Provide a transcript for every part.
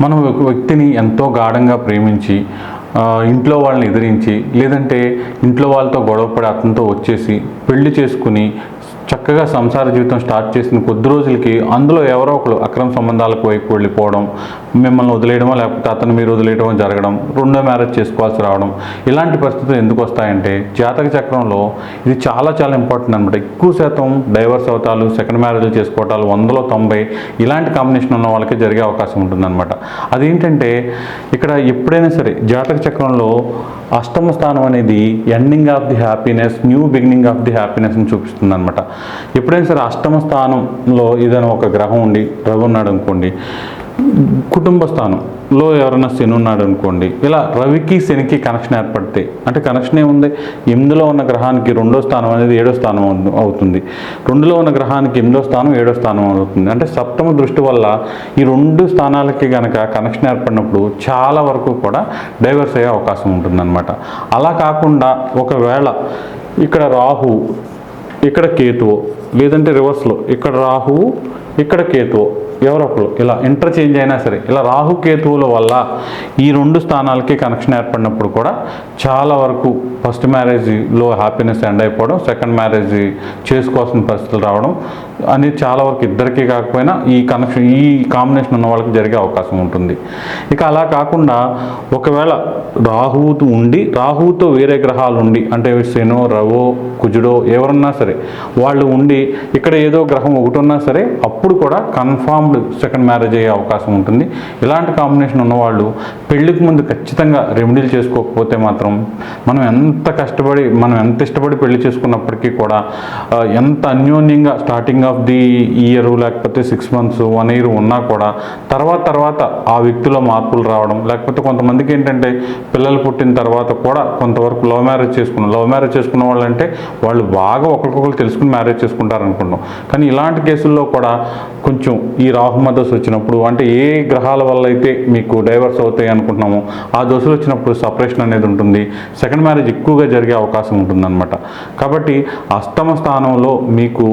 మనం ఒక వ్యక్తిని ఎంతో గాఢంగా ప్రేమించి ఇంట్లో వాళ్ళని ఎదిరించి లేదంటే ఇంట్లో వాళ్ళతో గొడవపడి అతనితో వచ్చేసి పెళ్ళి చేసుకుని చక్కగా సంసార జీవితం స్టార్ట్ చేసిన కొద్ది రోజులకి అందులో ఎవరో ఒకరు అక్రమ సంబంధాలకు వైపు వెళ్ళిపోవడం మిమ్మల్ని వదిలేయడమో లేకపోతే అతను మీరు వదిలేయడమో జరగడం రెండో మ్యారేజ్ చేసుకోవాల్సి రావడం ఇలాంటి పరిస్థితులు ఎందుకు వస్తాయంటే జాతక చక్రంలో ఇది చాలా చాలా ఇంపార్టెంట్ అనమాట ఎక్కువ శాతం డైవర్స్ అవతాలు సెకండ్ మ్యారేజ్లు చేసుకోవటాలు వందలో తొంభై ఇలాంటి కాంబినేషన్ ఉన్న వాళ్ళకి జరిగే అవకాశం ఉంటుందన్నమాట. అదేంటంటే ఇక్కడ ఎప్పుడైనా సరే జాతక చక్రంలో అష్టమ స్థానం అనేది ending of the happiness new beginning of the happiness అని చూపిస్తుంది అనమాట ఎప్పుడైనా సరే అష్టమ స్థానంలో ఏదైనా ఒక గ్రహం ఉండి రవి ఉన్నాడు అనుకోండి కుటుంబ స్థానంలో ఎవరైనా శని ఉన్నాడు అనుకోండి ఇలా రవికి శనికి కనెక్షన్ ఏర్పడితే అంటే కనెక్షన్ ఏముంది? ఎనిమిదిలో ఉన్న గ్రహానికి రెండో స్థానం అనేది ఏడో స్థానం అవుతుంది రెండులో ఉన్న గ్రహానికి ఎనిమిదో స్థానం ఏడో స్థానం అవుతుంది. అంటే సప్తమ దృష్టి వల్ల ఈ రెండు స్థానాలకి కనుక కనెక్షన్ ఏర్పడినప్పుడు చాలా వరకు కూడా డైవర్స్ అయ్యే అవకాశం ఉంటుందన్నమాట. అలా కాకుండా ఒకవేళ ఇక్కడ రాహు ఇక్కడ కేతువు లేదంటే రివర్స్లో. ఇక్కడ రాహువు ఇక్కడ కేతువు ఎవరొకరు? ఇలా ఇంటర్చేంజ్ అయినా సరే ఇలా రాహు కేతువుల వల్ల ఈ రెండు స్థానాలకి కనెక్షన్ ఏర్పడినప్పుడు కూడా చాలా వరకు ఫస్ట్ మ్యారేజ్లో హ్యాపీనెస్ ఎండ్ అయిపోవడం సెకండ్ మ్యారేజ్ చేసుకోవాల్సిన పరిస్థితులు రావడం అనేది చాలా వరకు ఇద్దరికీ కాకపోయినా ఈ కనెక్షన్ ఈ కాంబినేషన్ ఉన్న వాళ్ళకి జరిగే అవకాశం ఉంటుంది. ఇక అలా కాకుండా ఒకవేళ రాహువుతో ఉండి రాహువుతో వేరే గ్రహాలు ఉండి అంటే శనో రవో కుజుడో ఎవరన్నా సరే వాళ్ళు ఉండి ఇక్కడ ఏదో గ్రహం ఒకటి ఉన్నా సరే అప్పుడు కూడా కన్ఫామ్డ్ సెకండ్ మ్యారేజ్ అయ్యే అవకాశం ఉంటుంది. ఇలాంటి కాంబినేషన్ ఉన్నవాళ్ళు పెళ్ళికి ముందు ఖచ్చితంగా రెమెడీలు చేసుకోకపోతే మాత్రం మనం ఎంత కష్టపడి మనం ఎంత ఇష్టపడి పెళ్ళి చేసుకున్నప్పటికీ కూడా ఎంత అన్యోన్యంగా స్టార్టింగ్ ఆఫ్ ది ఇయర్ లేకపోతే సిక్స్ మంత్స్ వన్ ఇయర్ ఉన్నా కూడా తర్వాత తర్వాత ఆ వ్యక్తిలో మార్పులు రావడం లేకపోతే కొంతమందికి ఏంటంటే పిల్లలు పుట్టిన తర్వాత కూడా కొంతవరకు లవ్ మ్యారేజ్ చేసుకున్నాం లవ్ మ్యారేజ్ చేసుకున్న వాళ్ళంటే వాళ్ళు బాగా ఒకరికొకరు తెలుసుకుని మ్యారేజ్ చేసుకుంటారు అనుకుంటాం కానీ ఇలాంటి కేసుల్లో కూడా కొంచెం ఈ రాహు మదస్ వచ్చినప్పుడు అంటే ఏ గ్రహాల వల్ల అయితే మీకు డైవర్స్ అవుతాయి అనుకుంటున్నామో ఆ దశలు వచ్చినప్పుడు సపరేషన్ అనేది ఉంటుంది. సెకండ్ మ్యారేజ్ ఎక్కువగా జరిగే అవకాశం ఉంటుందన్నమాట. కాబట్టి అష్టమ స్థానంలో మీకు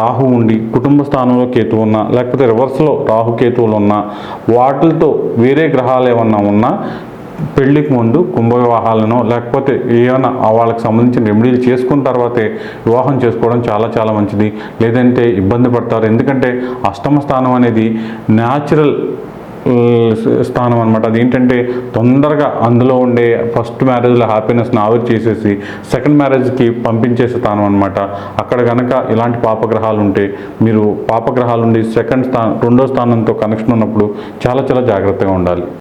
రాహు ఉండి కుటుంబ స్థానంలో కేతు ఉన్నా లేకపోతే రివర్స్లో రాహు కేతువులు ఉన్నా వాటితో వేరే గ్రహాలు ఏమన్నా ఉన్నా పెళ్ళికి ముందు కుంభ వివాహాలను లేకపోతే ఏమైనా వాళ్ళకి సంబంధించిన రెమెడీలు చేసుకున్న తర్వాతే వివాహం చేసుకోవడం చాలా చాలా మంచిది. లేదంటే ఇబ్బంది పడతారు. ఎందుకంటే అష్టమ స్థానం అనేది న్యాచురల్ స్థానం అనమాట అది ఏంటంటే తొందరగా అందులో ఉండే ఫస్ట్ మ్యారేజ్లో హ్యాపీనెస్ని ఆవిరి చేసేసి సెకండ్ మ్యారేజ్కి పంపించే స్థానం అనమాట అక్కడ కనుక ఇలాంటి పాపగ్రహాలు ఉంటే మీరు పాపగ్రహాలు ఉండి సెకండ్ స్థానం రెండో స్థానంతో కనెక్షన్ ఉన్నప్పుడు చాలా చాలా జాగ్రత్తగా ఉండాలి.